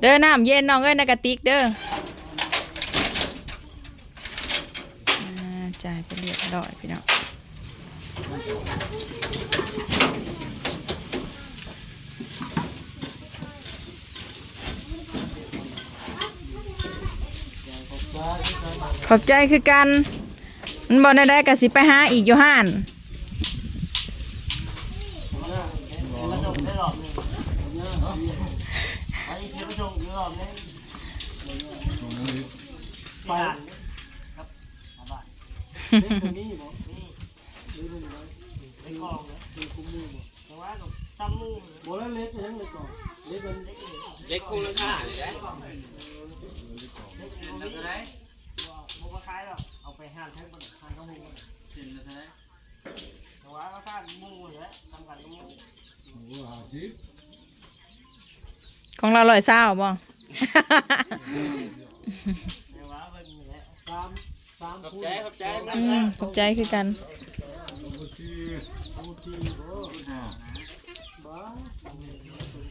เด้อน้ำเย็นน้องเอ้ยในกติกเด้อจ่ายไปเรียบร้อยพี่น้อง ขอบใจคือกัน มันบอกได้ๆกะสิไปหาอีกอยู่ห้านมาส่งได้รอบนึงอันนี้เทปส่งอีกรอบนึงไปครับมาบ้านเล่นตัวนี้บ่นี่หรือเป็นอะไรในกองนะเป็นคุ้มมือบ่แต่ว่ากับซ้ำมือบ่แล้วเล็กยังเลยก่อนเล็กมันเล็กเลยเล็กคู่ราเลยได้ แล้วก็ได้บุกคล้ายหรอกเอานให้บนหั่นข้าวมูเห็นแล้วได้แต่ว่าก็ซ่ามูเลยทำกันมูของเราลอยเศร้าบ่แต่ว่าเป็นอย่างนี้สามสามขอบคู่ใจขอบใจอืมขอบใจคือกันคู่ที่บ่บ้า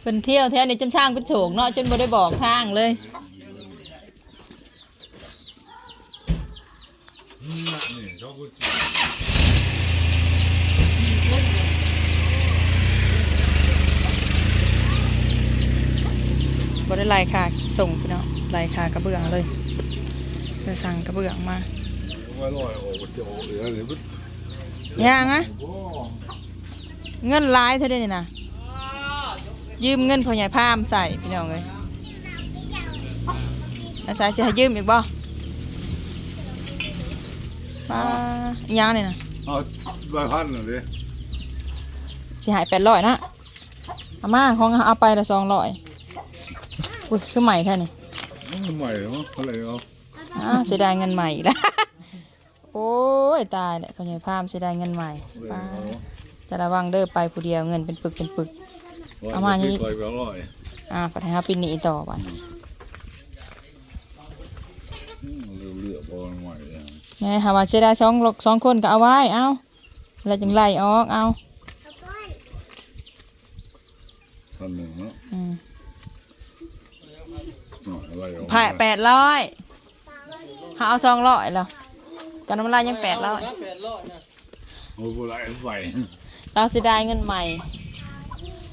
เพิ่นเที่ยวแท้นี่จนช่างเป็นโฉกเนาะจนบ่ได้บอกทางเลย นี่ชอ บกูบ่ได้ไล่ค่ะส่งพี่น้องไล่ค่ะกระเบื้องเลยไปสั่งกระเบื้องมาว่าลอยออกจะออกเหลือหรือปุ๊บย่างอะโอ้เงินหลายเท่าเด้นี่นะยืมเงินพ่อใหญ่พามใส่พี่น้องเลยอาศัยสิให้ยืมอีกบ่ ป้าอีหยังนี่นะเอาใบพันหน่อยดิสิหาย800นะเอามาของเอาไปละ200อุ้ยคือใหม่แค่นี้ใหม่เหรออะไรเอาอ้าวเสียดายเงินใหม่อีกแล้วโอ้ยตายเนี่ยพ่อใหญ่พามเสียดายเงินใหม่เลยป้าเอาจะระวังเด้อไปผู้เดียวเงินเป็นปึกเป็นปึก เอามานี่คอยไปอร่อยอ่าปัญหาปินหนีต่อไปเรือเรือบอลใหม่เลย ไงหาว่าเสียดายสองลกสองคนก็เอาไว้เอาแล้วจึงไล่ออกเอาพันหนึ่งเนาะอืมอ๋ออะไรเอาผ่าแปดร้อยเขาเอาสองร้อยแล้วกันน้ำลายยังแปดร้อยแปดร้อยนะโอ้โหไรไฟเราเสียดายเงินใหม่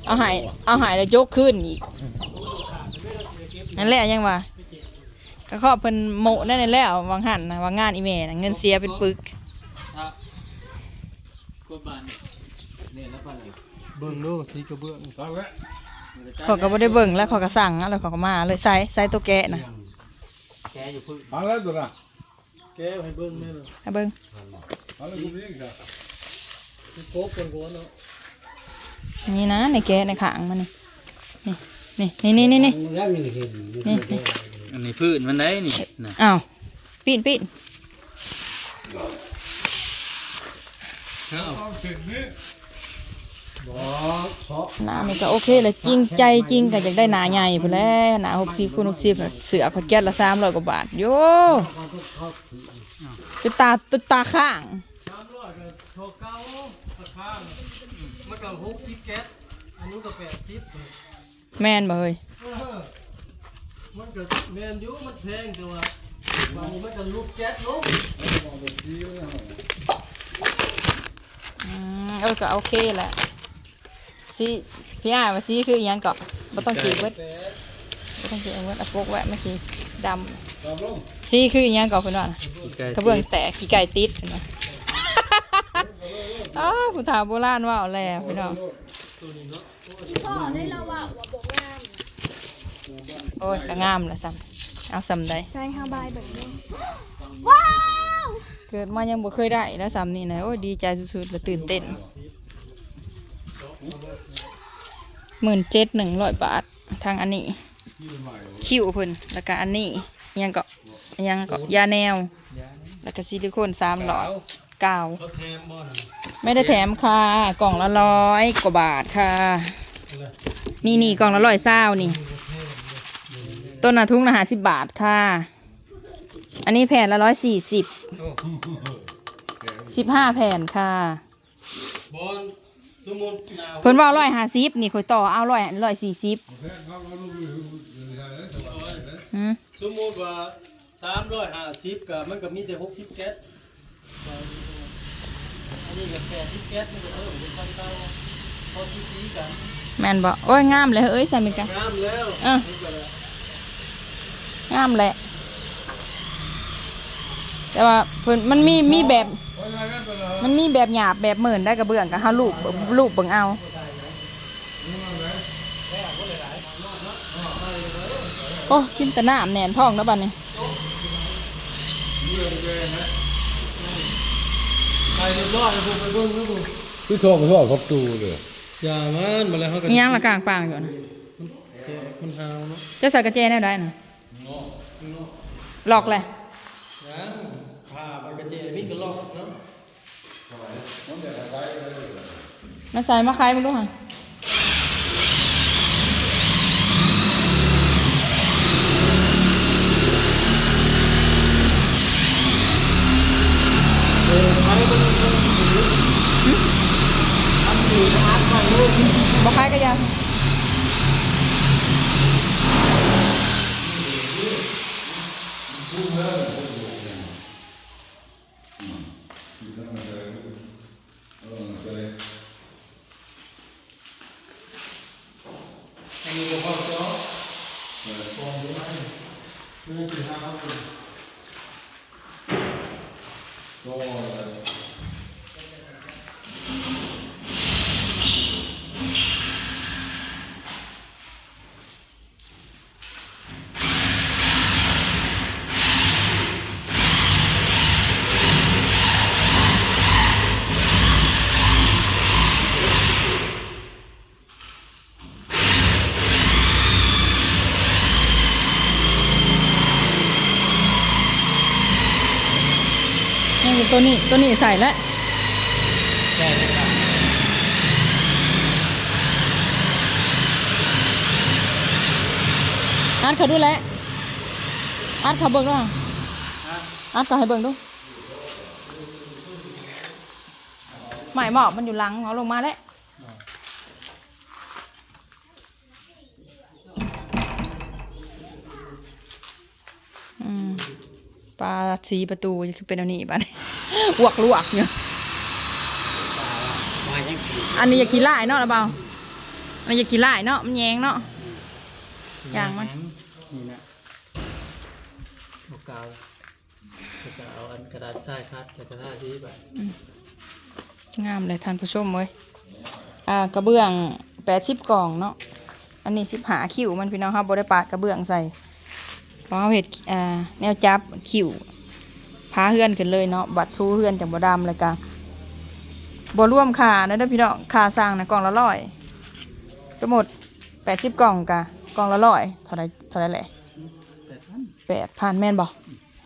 เอาหายเอาหายแล้วยกขึ้นอีกนั่นแหละยังว่า ก็ขอเพิ่นโมนั่นแล้ววางหันวางงานอีเมลเงินเสียเป็นปึกครักบานเนี่ยแล้วพัเบิ่งโลสีกระเบื้องฟังแล้วขอก็บ่ได้เบิ่งแล้วขอก็สั่งอะแล้วขอก็มาเลยใส่ใส่ตัวแกะนะแกอยู่พึ่งฟังแล้วตัวนะแกให้เบิ่งแม่น่ะให้เบิ่งฟังแล้วกูเองจ้ะโป๊กคนโกนเนาะนี่นะในแกะในขางมันนี่นี่นี่นี่นี่นี่นี่ อันนี้พืชมันได้นี่นะอ้าวปีนปีนเอาเสร็จนี่บ่เพราะหนานี่ก็โอเคเลยจริงใจจริงก็อยากได้หนาใหญ่พุ่นแหล้วหนาหกสิบคูณหกสิบเสือเขาแก๊สละสามร้อยกว่าบาทโยจุดตาจุดตาข้างสามร้อยก็โทรเก้าราคามันก็หกสิบแก๊สอันนี้ก็แปดสิบแม่นบ่เฮ้ยเออ มันก็แมนอยูมันแพงแต่ว่าวันนี้มันก็ลูกแก๊สลูกอืมเออก็โอเคแหละสีพี่อ้ายว่าสีคืออหยังเกาะบ่ต้องขีดเบิดแปดบ่ต้องขีดเอาเบิดเอาปกแวะไม่สีดตามลงำสีคืออหยังเกาะเพิ่นว่าน่ะกระเบื้องแตกขี้ไก่ติดเพิ่นว่า อ้าวผู้ถาโบราณว่าเอาแล้วพี่น้องพ่อได้เราว่าว่าบอกงาม โอ้ยก็งามละซ้ำเอาซ้ำได้ใจฮาบายแบบนี้ว้าวเกิดมายังบ่เคยได้แล้วซ้ำนี่นะโอ้ยดีใจสุดๆและตื่นเต้นหมื่นเจ็ดหนึ่งร้อยบาททางอันนี้ คิวเพิ่นแล้วก็อันนี้อิหยังก็อิหยังก็ยาแนว แล้วก็ซิลิโคนสามหลอดเก้าเขาแทมบ่อนไม่ได้แถมค่ะ กล่องละร้อยกว่าบาทค่ะ นี่นี่กล่องละร้อยเศร้านี่ ต้นน่ะทุ่งละห้าสิบบาทค่ะ อันนี้แผ่นละร้อยสี่สิบสิบห้าแผ่นค่ะบอลสมมุติหนาวเพิ่นว่าร้อยห้าสิบนี่ข่อยต่อเอาร้อยร้อยสี่สิบโอเคครับเอาลูกมือใช่ไหมสบายเลยอืมสมมุติว่าสามร้อยห้าสิบกับมันก็มีแต่หกสิบแก๊สอันนี้ก็แปดสิบแก๊สมันก็เพิ่มเป็นซ้ำเก่าพอที่สีกันแม่นบ่โอ้ยงามเลยเอ้ยสามิกะงามแล้วอะนี่ก็เลย งามแหละ แต่ว่าเพิ่นมันมีมีแบบ มันมีแบบหยาบแบบเหมือนได้กระเบื้องกับเฮาลูกลูกเบิ่งเอาโอ้กินแต่น้ำแหนนท้องแล้วบัดนี้ไปเรียบร้อยแล้วผมไปเบิ่งแล้วผมพี่ชอบพี่ชอบครบตูเลยอย่ามันมาแล้วเขาก็มีหยังละกลางปางอยู่นะมันหาวเนาะจะใส่กระเจแนวได้นะ หลอกเลยยังผ่าไปกระเจมีกระลอกเนาะน้าใส่มาใครไม่รู้ค่ะเออไปมันมัน มันทำดีนะฮะไปเลยบอกใครก็อยังนี่คือ ตัวนี้ตัวนี้ใส่แล้วใช่เลยครับอัดเขาดูแลอัดเขาเบิ่งด้วยอัดเขาให้เบิ่งดูหมายหมอบมันอยู่หลังเอาลงมาแล้วอืมปลาสีประตูคือเป็นอันนี้บ้าน อวกลวกอยู่มายังกินอันนี้อย่าขี้ไล่เนาะละเบาอันนี้อย่าขี้ไล่เนาะมันแยงเนาะอย่างมันนี่นะโอกาวแล้วก็เอาอันกระดาษทรายคัดแต่กระดาษที่แบบงามเลยท่านผู้ชมเว้ยอ่ากระเบื้องแปดสิบกล่องเนาะอันนี้สิบหาคิวมันพี่น้องครับบริปาดกระเบื้องใส่เพราะเขาเห็ดอ่าแนวจับคิว พาเฮือนขึ้นเลยเนาะบัตรทูเฮือนจากบ่ดำเลยกะบ่ร่วมค่านะเด้อพี่น้องค่าสร้างนะกล่องละร้อยทั้งหมดแปดสิบกล่องกะกล่องละร้อยเท่าไรเท่าไรแหละแปดพันแปดพันแม่นบ่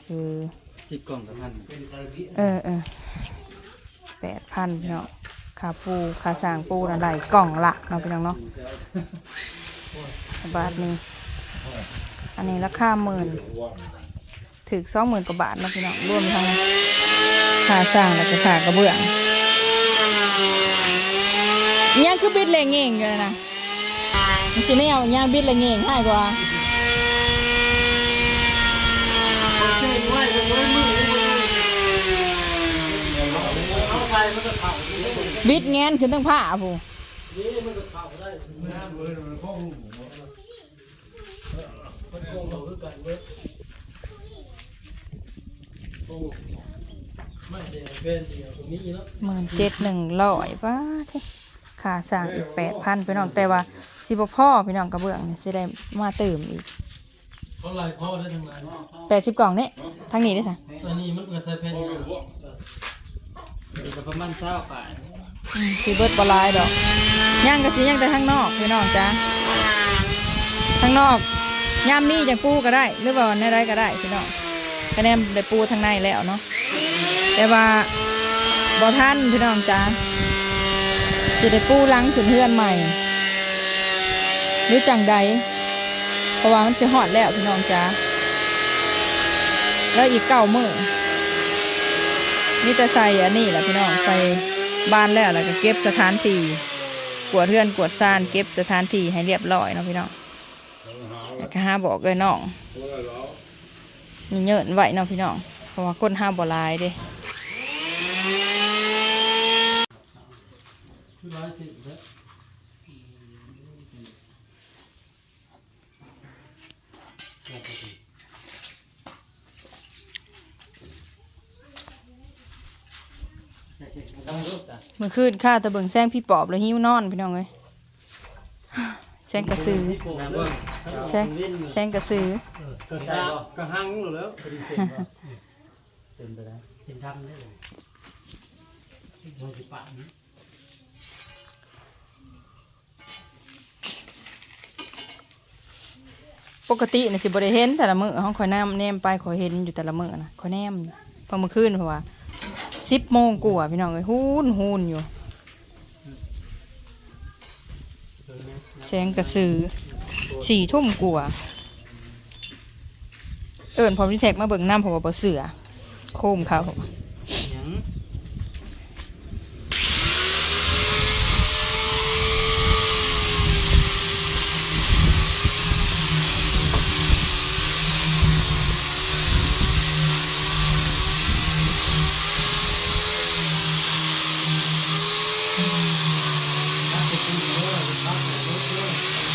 เออสิบกล่องกับพันเออเออแปดพันพี่น้องขาปูขาสร้างปูนั่นไหลกล่องละเนาะพี่น้องเนาะบาทนี้อันนี้ราคาหมื่น ถึกสองหมื่นกว่าบาทเนาะพี่น้องรวมทั้งค่าสร้างและก็ค่ากระเบื้องอิหยังคือบิดแรงเง่งอยู่เลยนะมันสิแนวอิหยังบิดแรงเง่งง่ายกว่าเช่นไว้ยังไว้มือเอาใครมันก็เข่าที่นี่บิดแงนขึ้นตั้งผ้าผู้ หมื่นเจ็ดหนึ่งร้อยบาทเฮ้ยค่าสร้างอีกแปดพันพี่น้องแต่ว่าสิบพ่อพี่น้องกระเบื้องเนี่ยสิได้มาเติมอีกเขาไล่พ่อได้ทางไหนแปดสิบกล่องนี่ทั้งนี้ได้สั่อันนี้มันก็ใส่แผ่นอยู่มีกประมาณเศร้าขายสีเบิร์ดบหลายดอกย่างก็สิย่างแต่ข้างนอกพี่น้องจ้าข้างนอกย่ามมีจังปูก็ได้ หรือว่าในใดก็ได้พี่น้อง คะแนนได้ปูทางในแล้วเนาะแต่ว่าบ่ท่านพี่น้องจ้าจะได้ปูหลังขึ้นเฮือนใหม่ หรือจังใดเพราะว่ามันสิหอดแล้วพี่น้องจ้าแล้วอีกเก้ามือนี่แต่ใส่อันนี้แหละพี่น้องใส่บ้านแล้วแล้วก็เก็บสถานที่กวดเรือนกวดซ่านเก็บสถานที่ให้เรียบร้อยเนาะพี่น้องแล้วก็หาบอกเลยน้อง นี่เยินไหวเนาะพี่น้องเพราะว่าคนห้าบ่ลายเด้คือร้อยสิบแล้วต้องรูปจ้ะเมื่อคืนข้าตะเบิงแซงพี่ปอบแล้วหิ้วนอนพี่น้องเลย แซงกระสือโป่งเบิ่งแซงแซงกระสือกระซากระหังหรือแล้วกระดิเซ็นเต็มไปแล้วเป็นทำได้เลยโดนสิปะนี้ปกตินะสิบ่ได้เห็นแต่ละมือห้องคอยแนมแนมไปขอยเห็นอยู่แต่ละมือนะขอยแนมพอมื่อคืนเพราะว่าสิบโมงกว่าพี่น้องเอ้ยฮูนฮูนอยู่ แสงกระสือสี่ทุ่มกว่าเอิญพอพี่แท็กมาเบิ่งน้ำผมว่าเสือ โคมเขา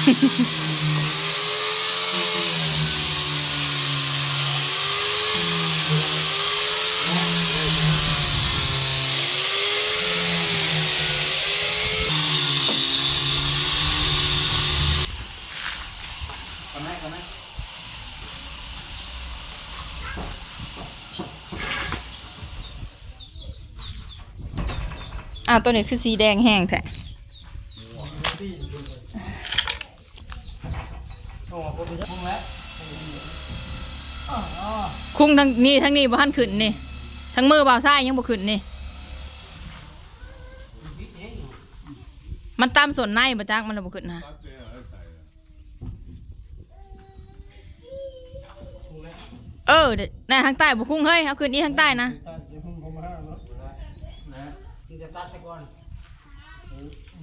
อนไหมก่อนไหมอ้าตัวนี้คือสีแดงแห้งแท้ โอ้โหเป็นยังไงแล้ว คุ้งทั้งนี้ทั้งนี้บ่ทันขึ้นนี่ ทั้งมือบ่าวซ้ายยังบ่ขึ้นนี่ มันตามส่วนในบ่จักมันบ่ขึ้นนะเออเดี๋ยวน่ะทางใต้บ่คุ้งเฮ้ยเอาขึ้นอีทางใต้นะที่จะตัดไปก่อน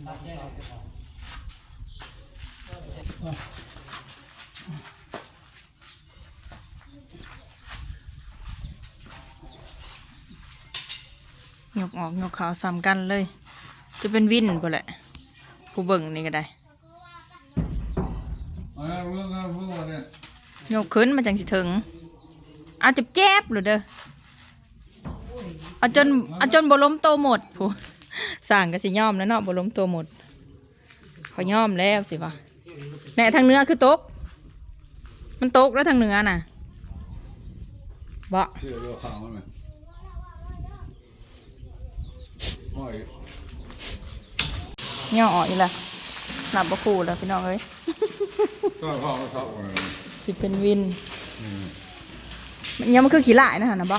ตัดแยกออกไปก่อนยกออกยกขาวซ้ำกันเลย จะเป็นวินบ่แหละ ผู้เบิ่งนี่ก็ได้เอาละเรื่องนั้นเรื่องวันเนี่ยยกขึ้นมาจังสิถึง เอาจับแจ๊บเลยเด้อเอาจนเอาจนบ่ล้มโตหมดผู้สั่งก็สิย่อมแล้วเนาะบ่ล้มโตหมดเขาย่อมแล้วสิวะแหน่ทางเหนื้อคือตก มันตกแล้วทางเหนือน่ะบ่เชื่อเรื่องข่าวมันไหมห้อยย่อออกอีกและหนับบ่คู่แล้วพี่น้องเอ้ยก็พ่อเขาชอบเลยสิเป็นวินอืมมันยังมันคือขี้หลายนะฮะนะบ่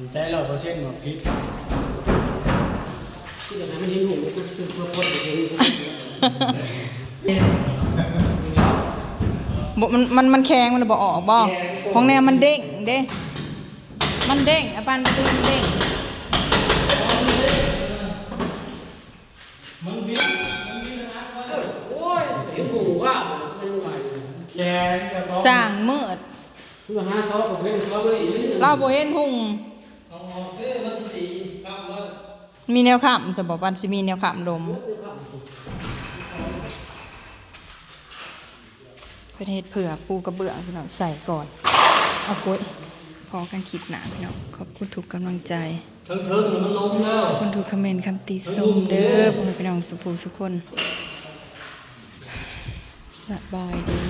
มันใจเราเปอร์เซ็นต์หมดพิษที่เดี๋ยวนั้นมันยิงหูกูตื่นตัวปวดไปเองบ่มันมันมันแข็งมันบ่ออกบ่ของแนวมันเด้งเด้มันเด้งอะปานประตูมันเด้งมันบินมันบินนะโอ้ยเห็นหูว่ามันยังไงแกงกับสร้างมืดเพื่อหาซอสกับเพื่อนซอสด้วยอีกนิดนึงเราบ่เห็นหุ่ง เอาออกเด้อมันสิตีครับมันมีแนวขำสบปันสิมีแนวขำลมเป็นเฮ็ดเผื่อปูกระเบื้องพี่น้องใส่ก่อน เอากล้วยพอกันคลิปหนาพี่น้องขอบคุณทุกกำลังใจเทิงๆมันล้มแล้วขอบคุณทุกคอมเมนต์คำติชมเด้อพ่อแม่พี่น้องสุภูสุคนสบายดี